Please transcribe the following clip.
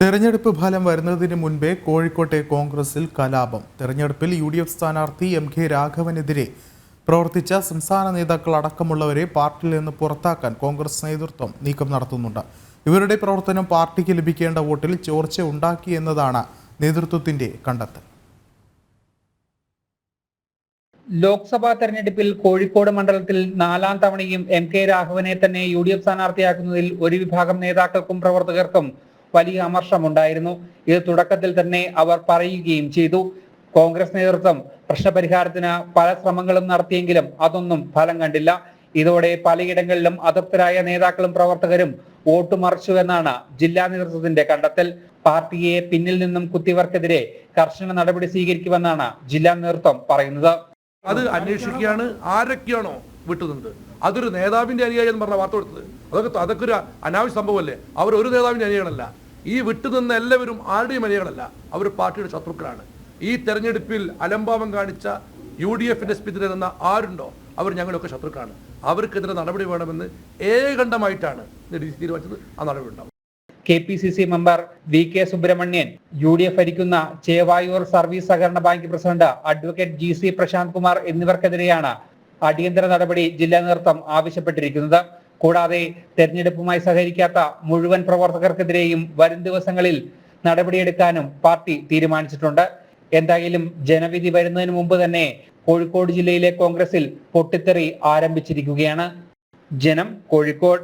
തെരഞ്ഞെടുപ്പ് ഫലം വരുന്നതിന് മുൻപേ കോഴിക്കോട്ടെ കോൺഗ്രസിൽ കലാപം. തെരഞ്ഞെടുപ്പിൽ യു ഡി എഫ് സ്ഥാനാർത്ഥി എം കെ രാഘവനെതിരെ പ്രവർത്തിച്ച സംസ്ഥാന നേതാക്കൾ അടക്കമുള്ളവരെ പാർട്ടിയിൽ നിന്ന് പുറത്താക്കാൻ കോൺഗ്രസ് നേതൃത്വം നീക്കം നടത്തുന്നുണ്ട്. ഇവരുടെ പ്രവർത്തനം പാർട്ടിക്ക് ലഭിക്കേണ്ട വോട്ടിൽ ചോർച്ച ഉണ്ടാക്കി എന്നതാണ് നേതൃത്വത്തിന്റെ കണ്ടെത്തൽ. ലോക്സഭാ തെരഞ്ഞെടുപ്പിൽ കോഴിക്കോട് മണ്ഡലത്തിൽ നാലാം തവണയും എം കെ രാഘവനെ തന്നെ യു ഡി എഫ് സ്ഥാനാർത്ഥിയാക്കുന്നതിൽ ഒരു വിഭാഗം നേതാക്കൾക്കും പ്രവർത്തകർക്കും വലിയ അമർഷമുണ്ടായിരുന്നു. ഇത് തുടക്കത്തിൽ തന്നെ അവർ പറയുകയും ചെയ്തു. കോൺഗ്രസ് നേതൃത്വം പ്രശ്നപരിഹാരത്തിന് പല ശ്രമങ്ങളും നടത്തിയെങ്കിലും അതൊന്നും ഫലം കണ്ടില്ല. ഇതോടെ പലയിടങ്ങളിലും അതൃപ്തരായ നേതാക്കളും പ്രവർത്തകരും വോട്ട് മറിച്ചു എന്നാണ് ജില്ലാ നേതൃത്വത്തിന്റെ കണ്ടെത്തൽ. പാർട്ടിയെ പിന്നിൽ നിന്നും കുത്തിയവർക്കെതിരെ കർശന നടപടി സ്വീകരിക്കുമെന്നാണ് ജില്ലാ നേതൃത്വം പറയുന്നത്. അത് അന്വേഷിക്കുകയാണ്. ആരൊക്കെയാണോ വിട്ടുന്നത് അതൊരു നേതാവിന്റെ അനുയായി എന്ന് പറഞ്ഞ വാർത്ത കൊടുത്തത്. അതൊക്കെ അതൊക്കെ ഒരു അനാവശ്യ സംഭവമല്ലേ? അവർ ഒരു നേതാവിന്റെ അനുയായികളല്ല. ഈ വിട്ടുനിന്ന എല്ലാവരും ആരുടെയും അനുയായികളല്ല. അവർ പാർട്ടിയുടെ ശത്രുക്കളാണ്. ഈ തെരഞ്ഞെടുപ്പിൽ അലംഭാവം കാണിച്ച യു ഡി എഫിന്റെ സ്പിതിരെ നിന്ന ആരുണ്ടോ? അവർ ഞങ്ങളൊക്കെ ശത്രുക്കളാണ്. അവർക്കെതിരെ നടപടി വേണമെന്ന് ഏകണ്ഠമായിട്ടാണ് തീരുമാനിച്ചത്. ആ നടപടി ഉണ്ടാവും. K P C C member V K Subramanian U D F ഭരിക്കുന്ന ചേവായൂർ സർവീസ് സഹകരണ bank president advocate G C Prashanth Kumar എന്നിവർക്കെതിരെയാണ് അടിയന്തര നടപടി ജില്ലാ നേതൃത്വം ആവശ്യപ്പെട്ടിരിക്കുന്നത്. കൂടാതെ തെരഞ്ഞെടുപ്പുമായി സഹകരിക്കാത്ത മുഴുവൻ പ്രവർത്തകർക്കെതിരെയും വരും ദിവസങ്ങളിൽ നടപടിയെടുക്കാനും പാർട്ടി തീരുമാനിച്ചിട്ടുണ്ട്. എന്തായാലും ജനവിധി വരുന്നതിന് മുമ്പ് തന്നെ കോഴിക്കോട് ജില്ലയിലെ കോൺഗ്രസിൽ പൊട്ടിത്തെറി ആരംഭിച്ചിരിക്കുകയാണ്. ജനം കോഴിക്കോട്.